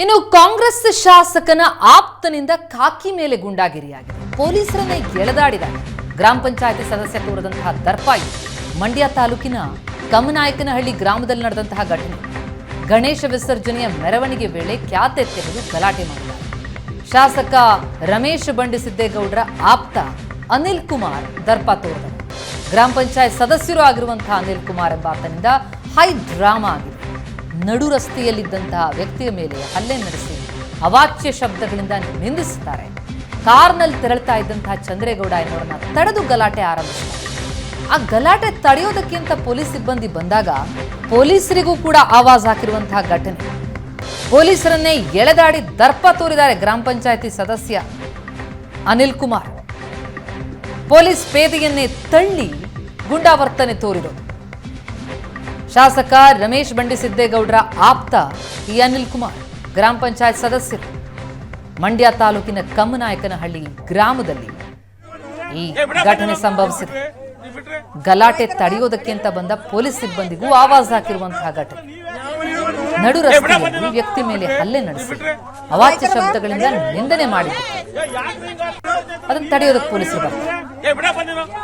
ಇನ್ನು ಕಾಂಗ್ರೆಸ್ ಶಾಸಕನ ಆಪ್ತನಿಂದ ಖಾಕಿ ಮೇಲೆ ಗುಂಡಾಗಿರಿಯಾಗಿದೆ. ಪೊಲೀಸರನ್ನೇ ಎಳೆದಾಡಿದಾಗ ಗ್ರಾಮ ಪಂಚಾಯತಿ ಸದಸ್ಯ ತೋರದಂತಹ ದರ್ಪಾಯಿ, ಮಂಡ್ಯ ತಾಲೂಕಿನ ಕಮನಾಯಕನಹಳ್ಳಿ ಗ್ರಾಮದಲ್ಲಿ ನಡೆದಂತಹ ಘಟನೆ. ಗಣೇಶ ವಿಸರ್ಜನೆಯ ಮೆರವಣಿಗೆ ವೇಳೆ ಖ್ಯಾತೆ ತೆಗೆದು ಗಲಾಟೆ ಮಾಡಿದ್ದಾರೆ. ಶಾಸಕ ರಮೇಶ್ ಬಂಡಿಸಿದ್ದೇಗೌಡರ ಆಪ್ತ ಅನಿಲ್ ಕುಮಾರ್ ದರ್ಪ ತೋರಿದರು ಗ್ರಾಮ ಪಂಚಾಯತ್ ಸದಸ್ಯರು ಆಗಿರುವಂತಹ ಅನಿಲ್ ಕುಮಾರ್ ಎಂಬಾತನಿಂದ ಹೈ ಡ್ರಾಮಾ ಆಗಿದೆ. ನಡು ರಸ್ತೆಯಲ್ಲಿದ್ದಂತಹ ವ್ಯಕ್ತಿಯ ಮೇಲೆ ಹಲ್ಲೆ ನಡೆಸಿ ಅವಾಚ್ಯ ಶಬ್ದಗಳಿಂದ ನಿಂದಿಸುತ್ತಾರೆ. ಕಾರ್ನಲ್ಲಿ ತೆರಳ್ತಾ ಇದ್ದಂತಹ ಚಂದ್ರೇಗೌಡ ಎನ್ನುವರನ್ನ ತಡೆದು ಗಲಾಟೆ ಆರಂಭಿಸಿದ್ದಾರೆ ಆ ಗಲಾಟೆ ತಡೆಯೋದಕ್ಕಿಂತ ಪೊಲೀಸ್ ಸಿಬ್ಬಂದಿ ಬಂದಾಗ ಪೊಲೀಸರಿಗೂ ಕೂಡ ಆವಾಜ್ ಹಾಕಿರುವಂತಹ ಘಟನೆ. ಪೊಲೀಸರನ್ನೇ ಎಳೆದಾಡಿ ದರ್ಪ ತೋರಿದ್ದಾರೆ ಗ್ರಾಮ ಪಂಚಾಯತಿ ಸದಸ್ಯ ಅನಿಲ್ ಕುಮಾರ್. ಪೊಲೀಸ್ ಪೇದೆಯನ್ನೇ ತಳ್ಳಿ ಗುಂಡಾವರ್ತನೆ ತೋರಿದರು ಶಾಸಕ ರಮೇಶ್ ಬಂಡಿ ಸಿದ್ದೇಗೌಡರ ಆಪ್ತ ಈ ಅನಿಲ್ ಕುಮಾರ್, ಗ್ರಾಮ ಪಂಚಾಯತ್ ಸದಸ್ಯರು, ಮಂಡ್ಯ ತಾಲೂಕಿನ ಕಮ್ಮನಾಯಕನಹಳ್ಳಿ ಗ್ರಾಮದಲ್ಲಿ ಈ ಘಟನೆ ಸಂಭವಿಸಿದೆ. ಗಲಾಟೆ ತಡೆಯೋದಕ್ಕೆ ಅಂತ ಬಂದ ಪೊಲೀಸ್ ಸಿಬ್ಬಂದಿಗೂ ಆವಾಜ್ ಹಾಕಿರುವಂತಹ ಘಟನೆ. ನಡು ರಸ್ತೆಯಲ್ಲಿ ವ್ಯಕ್ತಿ ಮೇಲೆ ಹಲ್ಲೆ ನಡೆಸಿ ಅವಾಚ್ಯ ಶಬ್ದಗಳಿಂದ ನಿಂದನೆ ಮಾಡಿದ್ದು ಅದನ್ನು ತಡೆಯೋದಕ್ಕೆ ಪೊಲೀಸರು ಬರ್ತಾರೆ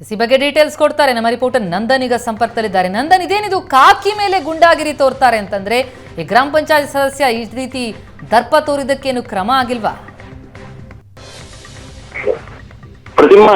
ಈ ಬಗ್ಗೆ ಡೀಟೇಲ್ಸ್ ಕೊಡ್ತಾರೆ. ನಮ್ಮ ರಿಪೋರ್ಟರ್ ನಂದನ್ ಈಗ ಸಂಪರ್ಕದಲ್ಲಿದ್ದಾರೆ. ನಂದನ್, ಇದೇನಿದು ಕಾಕಿ ಮೇಲೆ ಗುಂಡಾಗಿರಿ ತೋರ್ತಾರೆ ಅಂತಂದ್ರೆ, ಈ ಗ್ರಾಮ ಪಂಚಾಯತ್ ಸದಸ್ಯ ಈ ರೀತಿ ದರ್ಪ ತೋರಿದಕ್ಕೇನು ಕ್ರಮ ಆಗಿಲ್ವಾ? ಪ್ರತಿಮಾ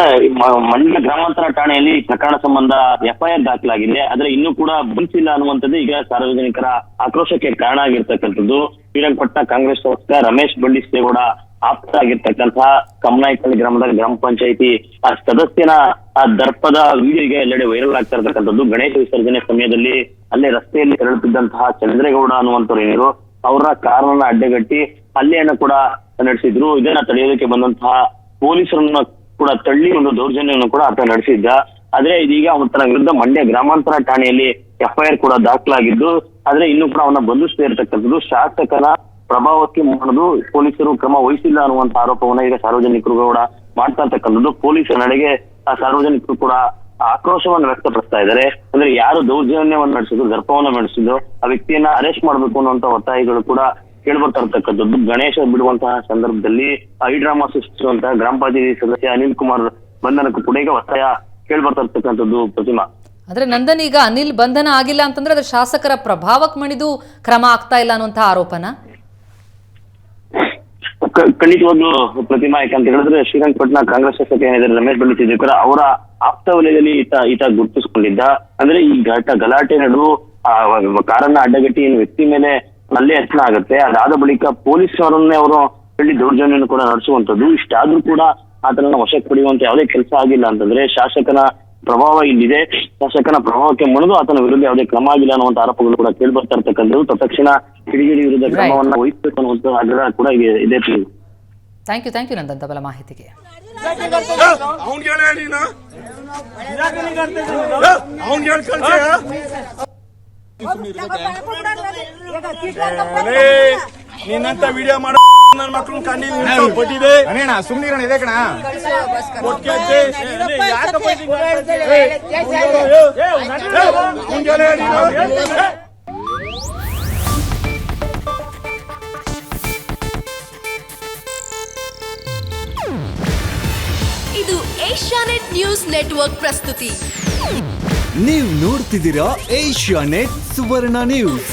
ಮಂಡ್ಯ ಗ್ರಾಮಾಂತರ ಠಾಣೆಯಲ್ಲಿ ಪ್ರಕರಣ ಸಂಬಂಧ ಎಫ್ಐಆರ್ ದಾಖಲಾಗಿದೆ. ಆದ್ರೆ ಇನ್ನೂ ಕೂಡ ಬಂದಿಲ್ಲ ಅನ್ನುವಂಥದ್ದು ಈಗ ಸಾರ್ವಜನಿಕರ ಆಕ್ರೋಶಕ್ಕೆ ಕಾರಣ ಆಗಿರ್ತಕ್ಕಂಥದ್ದು. ಶ್ರೀರಂಗಪಟ್ಟಣ ಕಾಂಗ್ರೆಸ್ ಶಾಸಕ ರಮೇಶ್ ಬಂಡಿಸ್ತೇಗೌಡ ಆಗಿರ್ತಕ್ಕಂತಹ ಕಮನಾಯಕಳ್ಳಿ ಗ್ರಾಮದ ಗ್ರಾಮ ಪಂಚಾಯಿತಿ ಆ ಸದಸ್ಯನ ಆ ದರ್ಪದ ವಿಡಿಯೋ ಎಲ್ಲೆಡೆ ವೈರಲ್ ಆಗ್ತಾ ಇರ್ತಕ್ಕಂಥದ್ದು. ಗಣೇಶ ವಿಸರ್ಜನೆ ಸಮಯದಲ್ಲಿ ಅಲ್ಲೇ ರಸ್ತೆಯಲ್ಲಿ ತೆರಳುತ್ತಿದ್ದಂತಹ ಚಂದ್ರೇಗೌಡ ಅನ್ನುವಂಥವ್ರು ಏನಿದ್ರು ಅವರ ಕಾರನ್ನ ಅಡ್ಡಗಟ್ಟಿ ಹಲ್ಲೆಯನ್ನು ಕೂಡ ನಡೆಸಿದ್ರು. ಇದನ್ನ ತಡೆಯೋದಕ್ಕೆ ಬಂದಂತಹ ಪೊಲೀಸರನ್ನ ಕೂಡ ತಳ್ಳಿ ಒಂದು ದೌರ್ಜನ್ಯವನ್ನು ಕೂಡ ಆತ ನಡೆಸಿದ್ದ. ಆದ್ರೆ ಇದೀಗ ಅವನ ವಿರುದ್ಧ ಮಂಡ್ಯ ಗ್ರಾಮಾಂತರ ಠಾಣೆಯಲ್ಲಿ ಎಫ್ಐಆರ್ ಕೂಡ ದಾಖಲಾಗಿದ್ದು, ಆದ್ರೆ ಇನ್ನು ಕೂಡ ಅವನ ಬಂಧಿಸದೇ ಇರತಕ್ಕಂಥದ್ದು ಶಾಸಕನ ಪ್ರಭಾವಕ್ಕೆ ಮಾಡುದು ಪೊಲೀಸರು ಕ್ರಮ ವಹಿಸಿಲ್ಲ ಅನ್ನುವಂತ ಆರೋಪವನ್ನ ಈಗ ಸಾರ್ವಜನಿಕರು ಕೂಡ ಮಾಡ್ತಾ ಇರ್ತಕ್ಕಂಥದ್ದು. ಪೊಲೀಸರ ನಡೆಗೆ ಆ ಸಾರ್ವಜನಿಕರು ಕೂಡ ಆಕ್ರೋಶವನ್ನು ವ್ಯಕ್ತಪಡಿಸ್ತಾ ಇದ್ದಾರೆ. ಅಂದ್ರೆ ಯಾರು ದೌರ್ಜನ್ಯವನ್ನು ನಡೆಸಿದ್ರು ದರ್ಪವನ್ನ ನಡೆಸಿದ್ರು, ಆ ವ್ಯಕ್ತಿಯನ್ನ ಅರೆಸ್ಟ್ ಮಾಡಬೇಕು ಅನ್ನುವಂತ ಒತ್ತಾಯಗಳು ಕೂಡ ಕೇಳ್ಬರ್ತಾ ಗಣೇಶ ಬಿಡುವಂತಹ ಸಂದರ್ಭದಲ್ಲಿ ಐ ಡ್ರಾಮಾ ಸೃಷ್ಟಿಸುವಂತಹ ಗ್ರಾಮ ಪಂಚಾಯತಿ ಸದಸ್ಯ ಅನಿಲ್ ಕುಮಾರ್ ಬಂಧನಕ್ಕೂ ಕೂಡ ಈಗ ಒತ್ತಾಯ ಕೇಳ್ಬರ್ತಾ ಇರ್ತಕ್ಕಂಥದ್ದು ಪ್ರತಿಮಾ. ಅಂದ್ರೆ ನಂದನ್ ಈಗ ಅನಿಲ್ ಬಂಧನ ಆಗಿಲ್ಲ ಅಂತಂದ್ರೆ ಅದು ಶಾಸಕರ ಪ್ರಭಾವಕ್ಕೆ ಮಣಿದು ಕ್ರಮ ಆಗ್ತಾ ಇಲ್ಲ ಅನ್ನುವಂತಹ ಆರೋಪನ? ಖಂಡಿತವಾಗ್ಲೂ ಪ್ರತಿಮಾ, ಯಾಕಂತ ಹೇಳಿದ್ರೆ ಶ್ರೀರಂಗಪಟ್ಟಣ ಕಾಂಗ್ರೆಸ್ ಶಾಸಕ ಏನಿದ್ದಾರೆ, ರಮೇಶ್ ಬಂಡಿಸಿದ್ದೇಕರ ಅವರ ಆಪ್ತ ವಲಯದಲ್ಲಿ ಈತ ಈತ ಗುರುತಿಸಿಕೊಂಡಿದ್ದ. ಅಂದ್ರೆ ಈ ಘಟ ಗಲಾಟೆ ನಡು ಕಾರನ್ನ ಅಡ್ಡಗಟ್ಟಿ ವ್ಯಕ್ತಿ ಮೇಲೆ ಮಲ್ಲೆ ಯತ್ನ ಆಗುತ್ತೆ. ಅದಾದ ಬಳಿಕ ಪೊಲೀಸ್ ಅವರನ್ನೇ ಅವರು ಹೇಳಿ ದೌರ್ಜನ್ಯವನ್ನು ಕೂಡ ನಡೆಸುವಂತದ್ದು ಇಷ್ಟಾದ್ರೂ ಕೂಡ ಆತನನ್ನ ವಶಕ್ಕೆ ಪಡೆಯುವಂತ ಯಾವುದೇ ಕೆಲಸ ಆಗಿಲ್ಲ ಅಂತಂದ್ರೆ ಶಾಸಕನ ಪ್ರಭಾವ ಇಲ್ಲಿದೆ. ಶಾಸಕನ ಪ್ರಭಾವಕ್ಕೆ ಮಣಿದು ಆತನ ವಿರುದ್ಧ ಯಾವುದೇ ಕ್ರಮ ಆಗಿಲ್ಲ ಅನ್ನುವಂತ ಆರೋಪಗಳು ಕೂಡ ಕೇಳಿ ಬರ್ತಾ ಇರ್ತಕ್ಕಂಥದ್ದು. ತತ್ಕ್ಷಣ ಕಿಡಿಗೇಡಿ ವಿರುದ್ಧ ಕ್ರಮವನ್ನ ವಹಿಸಬೇಕು ಅನ್ನುವಂತ ಆಗ್ರಹ ಕೂಡ ಇದೆ ಥ್ಯಾಂಕ್ ಯು ಥ್ಯಾಂಕ್ ಯು ನಂದಂತ ಬಲ ಮಾಹಿತಿಗೆ. ಅವ್ನ್ ಹೇಳ ನೀನು. ಅವ್ನ್ ಹೇಳಿ ಕಳ್ಸ. ನಿನ್ನಂತ ವಿಡಿಯೋ ಮಾಡ. ನನ್ನ ಮಕ್ಕಳು ಕಂಡಿಲ್ಲ ಕೊಟ್ಟಿದೆ. ಅನೇಣ ಸುಮ್ನಿರೋಣ ಇದೆ ಕಣ. ನೀನು. ಇದು ಏಷ್ಯಾನೆಟ್ ನ್ಯೂಸ್ ನೆಟ್ವರ್ಕ್ ಪ್ರಸ್ತುತಿ. ನೀವು ನೋಡ್ತಿದ್ದೀರಾ ಏಷ್ಯಾ ನೆಟ್ ಸುವರ್ಣ ನ್ಯೂಸ್.